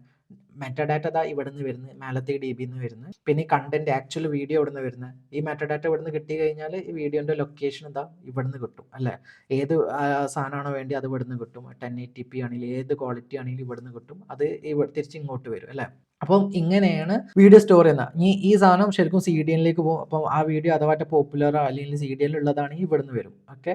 മെറ്റഡാറ്റ ഇതാ ഇവിടെ നിന്ന് വരുന്നത് മേലത്തെ ഡി ബി നിന്ന് വരുന്നത് പിന്നെ ഈ കണ്ടന്റ് ആക്ച്വൽ വീഡിയോ ഇവിടെ നിന്ന് വരുന്നത് ഈ മെറ്റഡാറ്റ ഇവിടെ നിന്ന് കിട്ടി കഴിഞ്ഞാൽ ഈ വീഡിയോന്റെ ലൊക്കേഷൻ ഇതാ ഇവിടെ നിന്ന് കിട്ടും അല്ലേ? ഏത് സാധനമാണോ വേണ്ടി അത് ഇവിടെ നിന്ന് കിട്ടും. ടെൻ എയ്റ്റി പി ആണെങ്കിലും ഏത് ക്വാളിറ്റി ആണെങ്കിലും ഇവിടെ നിന്ന് കിട്ടും. അത് തിരിച്ച് ഇങ്ങോട്ട് വരും അല്ലേ? അപ്പം ഇങ്ങനെയാണ് വീഡിയോ സ്റ്റോർ ചെയ്യുന്നത് ഇനി ഈ സാധനം ശരിക്കും സി ഡി എന്നിലേക്ക് പോകും അപ്പം ആ വീഡിയോ അഥവാ പോപ്പുലറോ അല്ലെങ്കിൽ സി ഡി ഉള്ളതാണെങ്കിൽ ഇവിടുന്ന് വരും ഓക്കെ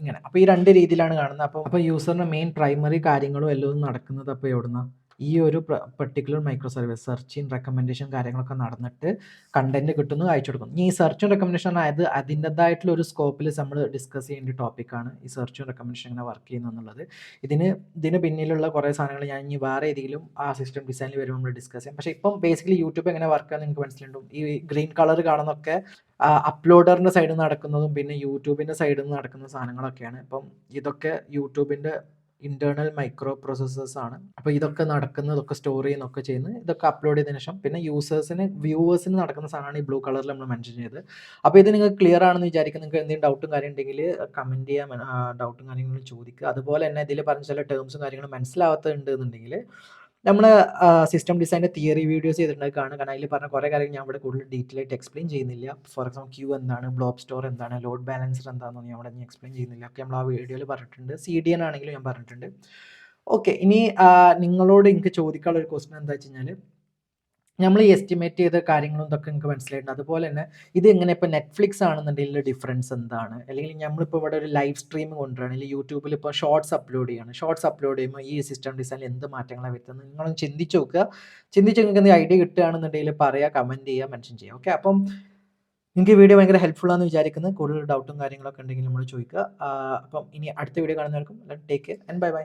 ഇങ്ങനെ. അപ്പോൾ ഈ രണ്ട് രീതിയിലാണ് കാണുന്നത് അപ്പോൾ അപ്പോൾ യൂസറിന്റെ മെയിൻ പ്രൈമറി കാര്യങ്ങളും എല്ലാം നടക്കുന്നത് അപ്പോൾ എവിടുന്ന? ഈ ഒരു particular micro service searching recommendation കാര്യങ്ങളൊക്കെ നടന്നിട്ട് കണ്ടന്റ് കിട്ടുന്നു അയച്ചു കൊടുക്കുന്നു. ഈ സെർച്ചും റെക്കമെൻഡേഷൻ ആയത്. അതിന്റെതായിട്ടുള്ള ഒരു സ്കോപ്പിൽ നമ്മൾ ഡിസ്കസ് ചെയ്യേണ്ട ടോപ്പിക്കാണ് ഈ സെർച്ചും റെക്കമെൻഡേഷൻ ഇങ്ങനെ വർക്ക് ചെയ്യുന്നു എന്നുള്ളത്. ഇതിന് ഇതിന് പിന്നിലുള്ള കുറേ സാധനങ്ങൾ ഞാൻ ഇനി വേറെ ഏതെങ്കിലും ആ സിസ്റ്റം ഡിസൈനിൽ വരുമ്പോൾ നമ്മൾ ഡിസ്കസ് ചെയ്യാം. പക്ഷേ ഇപ്പം ബേസിക്കലി യൂട്യൂബ് എങ്ങനെ വർക്ക് ആണെന്ന് നിങ്ങൾക്ക് മനസ്സിലുണ്ടും ഈ ഗ്രീൻ കളർ കാണുന്നൊക്കെ അപ്ലോഡറിന്റെ സൈഡിൽ നിന്ന് നടക്കുന്നതും പിന്നെ യൂട്യൂബിന്റെ സൈഡിൽ നിന്ന് നടക്കുന്ന സാധനങ്ങളൊക്കെയാണ്. ഇപ്പം ഇതൊക്കെ യൂട്യൂബിന്റെ ഇന്റേണൽ മൈക്രോ പ്രോസസ്സേഴ്സ് ആണ്. അപ്പോൾ ഇതൊക്കെ നടക്കുന്നതൊക്കെ സ്റ്റോർ ചെയ്യുന്നൊക്കെ ചെയ്യുന്നത് ഇതൊക്കെ അപ്ലോഡ് ചെയ്തതിനു ശേഷം പിന്നെ യൂസേഴ്സിന് വ്യൂവേഴ്സിന് നടക്കുന്ന സാധനമാണ് ഈ ബ്ലൂ കളറിൽ നമ്മൾ മെൻഷൻ ചെയ്തത്. അപ്പോൾ ഇത് നിങ്ങൾക്ക് ക്ലിയർ ആണെന്ന് വിചാരിക്കും. നിങ്ങൾക്ക് എന്തെങ്കിലും ഡൗട്ടും കാര്യം ഉണ്ടെങ്കിൽ കമന്റ് ചെയ്യാൻ ഡൗട്ടും കാര്യങ്ങളും ചോദിക്കുക. അതുപോലെ തന്നെ ഇതിൽ പറഞ്ഞ ചില ടേംസും കാര്യങ്ങളും മനസ്സിലാവാത്തത് എന്നുണ്ടെങ്കിൽ നമ്മൾ സിസ്റ്റം ഡിസൈന്റെ തിയറി വീഡിയോസ് ചെയ്തിട്ടുണ്ട് കാണുക കാരണം അതിൽ പറഞ്ഞ കുറേ കാര്യങ്ങൾ ഞാൻ ഇവിടെ കൂടുതൽ ഡീറ്റെയിൽ ആയിട്ട് എക്സ്പ്ലെയിൻ ചെയ്യുന്നില്ല. ഫോർ എക്സാമ്പിൾ ക്യൂ എന്താണ് ബ്ലോബ് സ്റ്റോർ എന്താണ് ലോഡ് ബാലൻസർ എന്താണെന്ന് ഞാൻ ഇവിടെ ഞാൻ എക്സ്പ്ലെയിൻ ചെയ്യുന്നില്ല. ഒക്കെ നമ്മൾ ആ വീഡിയോയിൽ പറഞ്ഞിട്ടുണ്ട്. സി ഡി എൻ ആണെങ്കിലും ഞാൻ പറഞ്ഞിട്ടുണ്ട്. ഓക്കെ ഇനി നിങ്ങളോട് എനിക്ക് ചോദിക്കാനുള്ള ഒരു ക്വസ്റ്റൻ എന്താ വെച്ച് കഴിഞ്ഞാൽ നമ്മൾ ഈ എസ്റ്റിമേറ്റ് ചെയ്ത കാര്യങ്ങളും ഇതൊക്കെ നിങ്ങൾക്ക് മനസ്സിലായിട്ടുണ്ട്. അതുപോലെ തന്നെ ഇത് എങ്ങനെ ഇപ്പോൾ നെറ്റ്ഫ്ലിക്സ് ആണെന്നുണ്ടെങ്കിൽ ഡിഫറൻസ് എന്താണ്? അല്ലെങ്കിൽ നമ്മളിപ്പോൾ ഇവിടെ ഒരു ലൈവ് സ്ട്രീം കൊണ്ടുവരാണ് അല്ലെങ്കിൽ യൂട്യൂബിൽ ഇപ്പോൾ ഷോർട്സ് അപ്ലോഡ് ചെയ്യാണ്. ഷോർട്സ് അപ്ലോഡ് ചെയ്യുമ്പോൾ ഈ സിസ്റ്റം ഡിസൈനിൽ എന്ത് മാറ്റങ്ങളാണ് വരുത്തുന്നത്? നിങ്ങളൊന്ന് ചിന്തിച്ച് നോക്കുക. ചിന്തിച്ച് നിങ്ങൾക്ക് എന്തെങ്കിലും ഐഡിയ കിട്ടുകയാണെന്നുണ്ടെങ്കിൽ പറയുക കമന്റ് ചെയ്യുക മെൻഷൻ ചെയ്യുക. ഓക്കെ അപ്പം നിങ്ങൾക്ക് ഈ വീഡിയോ ഭയങ്കര ഹെൽപ്ഫുൾ ആണെന്ന് വിചാരിക്കുന്നത് കൂടുതൽ ഡൗട്ടും കാര്യങ്ങളൊക്കെ ഉണ്ടെങ്കിൽ നമ്മൾ ചോദിക്കുക. അപ്പം ഇനി അടുത്ത video കാണുന്നവർക്കും take care and bye bye